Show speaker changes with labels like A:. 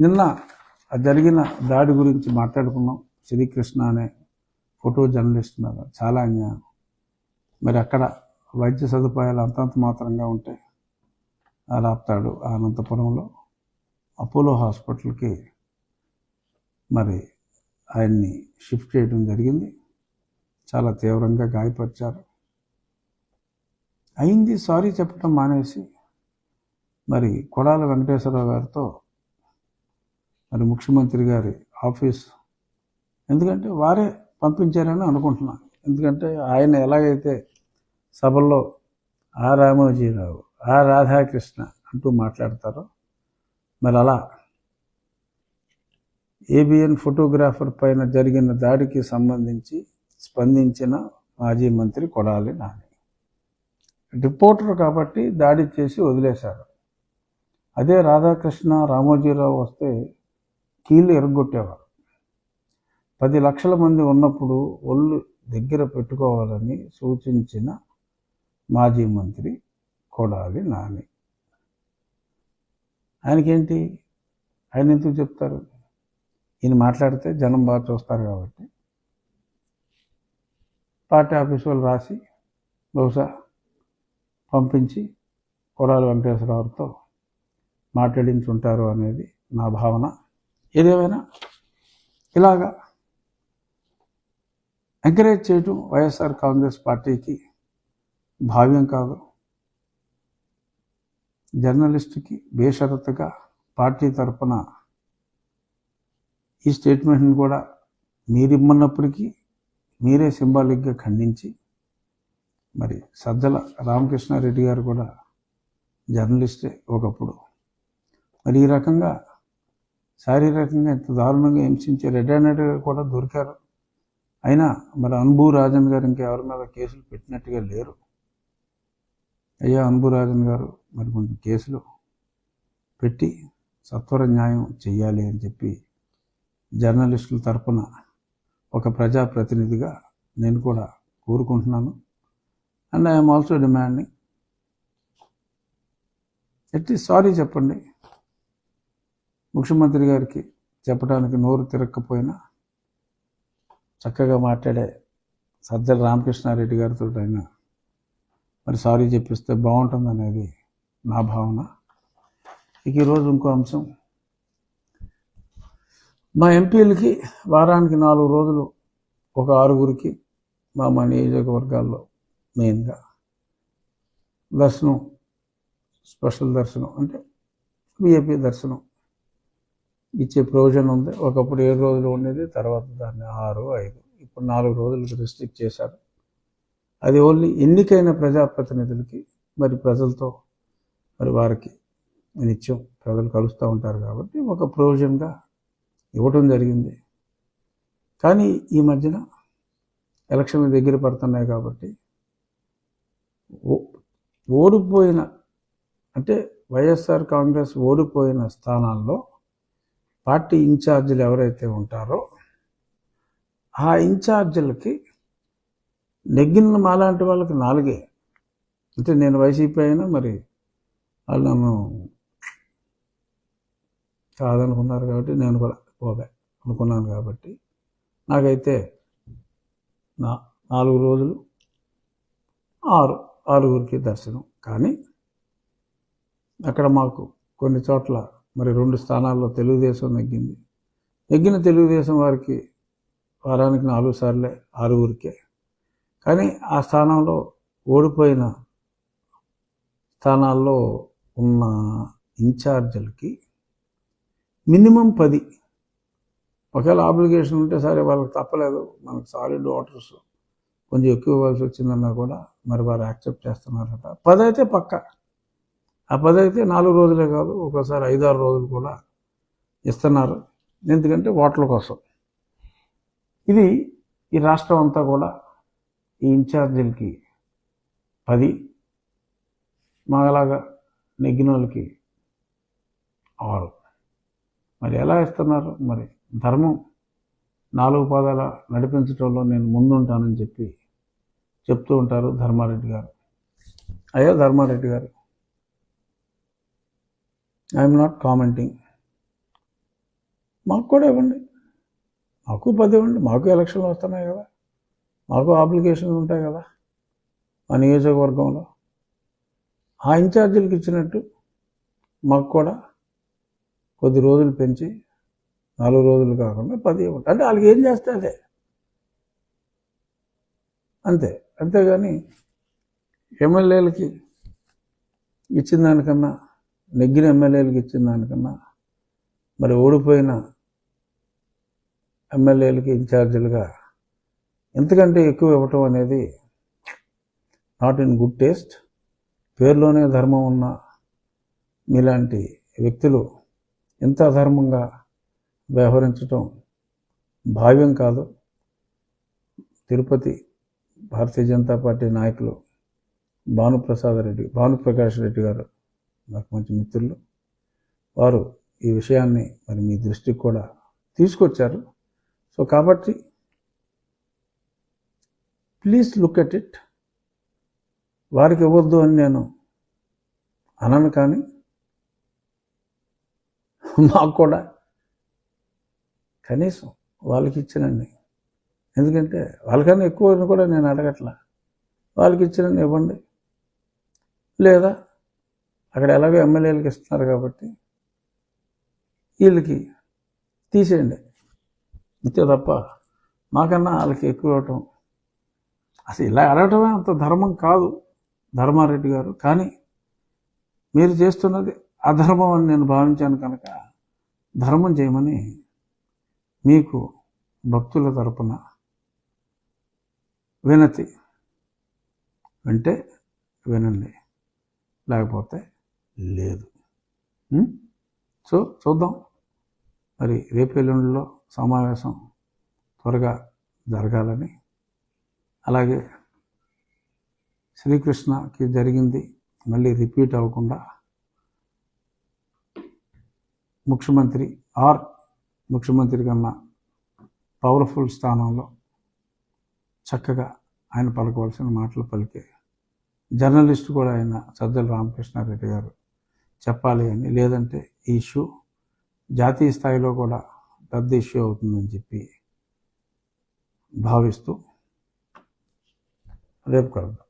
A: నిన్న జరిగిన దాడి గురించి మాట్లాడుకున్నాం. శ్రీకృష్ణ అనే ఫోటో జర్నలిస్ట్ మీద. చాలా అన్యాయం. మరి అక్కడ వైద్య సదుపాయాలు అంతంత మాత్రంగా ఉంటే రాపుతాడు అనంతపురంలో అపోలో హాస్పిటల్కి మరి ఆయన్ని షిఫ్ట్ చేయడం జరిగింది. చాలా తీవ్రంగా గాయపరిచారు. అయింది సారీ చెప్పడం మానేసి మరి కొడాల వెంకటేశ్వరరావు గారితో మరి ముఖ్యమంత్రి గారి ఆఫీస్. ఎందుకంటే వారే పంపించారని అనుకుంటున్నాను. ఎందుకంటే ఆయన ఎలాగైతే సభల్లో ఆ రామోజీరావు ఆ రాధాకృష్ణ అంటూ మాట్లాడతారో మరి అలా ఏబిఎన్ ఫోటోగ్రాఫర్ పైన జరిగిన దాడికి సంబంధించి స్పందించిన మాజీ మంత్రి కొడాలి నాని. రిపోర్టర్ కాబట్టి దాడి చేసి వదిలేశారు. అదే రాధాకృష్ణ రామోజీరావు వస్తే కీళ్ళు ఎరగొట్టేవారు. పది లక్షల మంది ఉన్నప్పుడు ఒళ్ళు దగ్గర పెట్టుకోవాలని సూచించిన మాజీ మంత్రి కొడాలి నాని. ఆయనకేంటి? ఆయన ఎందుకు చెప్తారు? ఈయన మాట్లాడితే జనం బాగా చూస్తారు కాబట్టి. పార్టీ ఆఫీస్ వాళ్ళు రాసి బహుశా పంపించి కొడాలి వెంకటేశ్వరరావుతో మాట్లాడించుంటారు అనేది నా భావన. ఏదేమైనా ఇలాగా ఎంకరేజ్ చేయటం వైఎస్ఆర్ కాంగ్రెస్ పార్టీకి భావ్యం కాదు. జర్నలిస్ట్కి బేషరతుగా పార్టీ తరపున ఈ స్టేట్మెంట్ని కూడా మీరిమ్మన్నప్పటికీ మీరే సింబాలిక్గా ఖండించి మరి సజ్జల రామకృష్ణారెడ్డి గారు కూడా జర్నలిస్టే ఒకప్పుడు. మరి ఈ రకంగా శారీరకంగా ఎంత దారుణంగా హింసించే రెడ్ హ్యాండెడ్ గారు కూడా దొరికారు. అయినా మరి అనుభూ రాజన్ గారు ఇంకెవరి మీద కేసులు పెట్టినట్టుగా లేరు. అయ్యా అన్బు రాజన్ గారు మరి కొంచెం కేసులు పెట్టి సత్వర న్యాయం చెయ్యాలి అని చెప్పి జర్నలిస్టుల తరపున ఒక ప్రజాప్రతినిధిగా నేను కూడా కోరుకుంటున్నాను. And I'm also demanding at least sorry చెప్పండి ముఖ్యమంత్రి గారికి చెప్పడానికి నోరు తిరగకపోయినా చక్కగా మాట్లాడే సజ్జల రామకృష్ణారెడ్డి గారితో అయినా మరి సారీ చెప్పిస్తే బాగుంటుంది అనేది నా భావన. ఇక ఈరోజు ఇంకో అంశం. మా ఎంపీలకి వారానికి నాలుగు రోజులు ఒక ఆరుగురికి మా మా నియోజకవర్గాల్లో మెయిన్గా దర్శనం స్పెషల్ దర్శనం అంటే విఐపి దర్శనం ఇచ్చే ప్రొవిజన్ ఉంది. ఒకప్పుడు ఏడు రోజులు ఉండేది తర్వాత దాన్ని ఆరు ఐదు. ఇప్పుడు నాలుగు రోజులకు రిస్ట్రిక్ట్ చేశారు. అది ఓన్లీ ఎన్నికైన ప్రజాప్రతినిధులకి మరి ప్రజలతో మరి వారికి నిత్యం ప్రజలు కలుస్తూ ఉంటారు కాబట్టి ఒక ప్రొవిజన్గా ఇవ్వటం జరిగింది. కానీ ఈ మధ్యన ఎలక్షన్లు దగ్గర పడుతున్నాయి కాబట్టి ఓ- ఓడిపోయిన అంటే వైఎస్ఆర్ కాంగ్రెస్ ఓడిపోయిన స్థానాల్లో పార్టీ ఇన్ఛార్జీలు ఎవరైతే ఉంటారో ఆ ఇన్ఛార్జీలకి నెగ్గిన మాలాంటి వాళ్ళకి నాలుగే. అంటే నేను వైసీపీ అయినా మరి వాళ్ళు నన్ను కాదనుకున్నారు కాబట్టి నేను కూడా పోలే అనుకున్నాను కాబట్టి నాకైతే నా నాలుగు రోజులు ఆరు ఆరుగురికి దర్శనం. కానీ అక్కడ మాకు కొన్ని చోట్ల మరి రెండు స్థానాల్లో తెలుగుదేశం నెగ్గింది. నెగ్గిన తెలుగుదేశం వారికి వారానికి నాలుగు సార్లే ఆరుగురికే. కానీ ఆ స్థానంలో ఓడిపోయిన స్థానాల్లో ఉన్న ఇన్ఛార్జీలకి మినిమం పది. ఒకవేళ ఆబ్లిగేషన్ ఉంటే సరే వాళ్ళకి తప్పలేదు. మనకు సాలిడ్ వాటర్స్ కొంచెం ఎక్కువ ఇవ్వాల్సి వచ్చిందన్నా కూడా మరి వారు యాక్సెప్ట్ చేస్తున్నారట. పది అయితే పక్క. ఆ పది అయితే నాలుగు రోజులే కాదు ఒక్కోసారి ఐదారు రోజులు కూడా ఇస్తున్నారు. ఎందుకంటే ఓట్ల కోసం. ఇది ఈ రాష్ట్రం అంతా కూడా ఈ ఇన్ఛార్జీలకి పది మాలాగా నెగ్గిన వాళ్ళకి ఆరు. మరి ఎలా ఇస్తున్నారు? మరి ధర్మం నాలుగు పాదాల నడిపించడంలో నేను ముందుంటానని చెప్పి చెప్తూ ఉంటారు ధర్మారెడ్డి గారు. అయ్యో ధర్మారెడ్డి గారు. ఐఎమ్ నాట్ కామెంటింగ్ మాకు కూడా ఇవ్వండి. మాకు పది ఇవ్వండి. మాకు ఎలక్షన్లు వస్తున్నాయి కదా. మాకు అప్లికేషన్లు ఉంటాయి కదా. మా నియోజకవర్గంలో. ఆ ఇన్ఛార్జీలకు ఇచ్చినట్టు మాకు కూడా కొద్ది రోజులు పెంచి నాలుగు రోజులు కాకుండా పది ఇవ్వండి. అంటే వాళ్ళకి ఏం చేస్తే అదే. అంతే. అంతేగాని ఎమ్మెల్యేలకి ఇచ్చిన దానికన్నా నెగ్గిన ఎమ్మెల్యేలకు ఇచ్చిన దానికన్నా మరి ఓడిపోయిన ఎమ్మెల్యేలకి ఇన్ఛార్జీలుగా ఎంతకంటే ఎక్కువ ఇవ్వటం అనేది నాట్ ఇన్ గుడ్ టేస్ట్ పేరులోనే ధర్మం ఉన్న మీలాంటి వ్యక్తులు ఎంత అధర్మంగా వ్యవహరించటం భావ్యం కాదు. తిరుపతి భారతీయ జనతా పార్టీ నాయకులు భానుప్రసాద్ రెడ్డి భానుప్రకాష్ రెడ్డి గారు నాకు మంచి మిత్రులు. వారు ఈ విషయాన్ని మరి మీ దృష్టికి కూడా తీసుకొచ్చారు. సో కాబట్టి ప్లీజ్ లుక్ ఎట్ ఇట్ వారికి ఇవ్వద్దు అని నేను అనను కానీ మాకు కూడా కనీసం వాళ్ళకి ఇచ్చినండి. ఎందుకంటే వాళ్ళకన్నా ఎక్కువ కూడా నేను అడగట్లా. వాళ్ళకి ఇచ్చినండి ఇవ్వండి. లేదా అక్కడ ఎలాగో ఎమ్మెల్యేలకు ఇస్తున్నారు కాబట్టి వీళ్ళకి తీసేయండి. అంతే తప్ప మాకన్నా వాళ్ళకి ఎక్కువ ఇవ్వటం అసలు ఇలా అడగటమే అంత ధర్మం కాదు ధర్మారెడ్డి గారు. కానీ మీరు చేస్తున్నది అధర్మం అని నేను భావించాను కనుక ధర్మం చేయమని మీకు భక్తుల తరపున వినతి. వింటే వినండి. లేకపోతే లేదు. Hmm? సో చూద్దాం. మరి రేపు ఎల్లుండిలో సమావేశం త్వరగా జరగాలని. అలాగే శ్రీకృష్ణకి జరిగింది మళ్ళీ రిపీట్ అవ్వకుండా ముఖ్యమంత్రి ఆర్ ముఖ్యమంత్రి కన్నా పవర్ఫుల్ స్థానంలో చక్కగా ఆయన పలకవలసిన మాటలు పలికే జర్నలిస్ట్ కూడా ఆయన సజ్జల రామకృష్ణారెడ్డి గారు చెప్పాలి అని. లేదంటే ఈ ఇష్యూ జాతీయ స్థాయిలో కూడా పెద్ద ఇష్యూ అవుతుందని చెప్పి భావిస్తూ రేపు కలుద్దాం.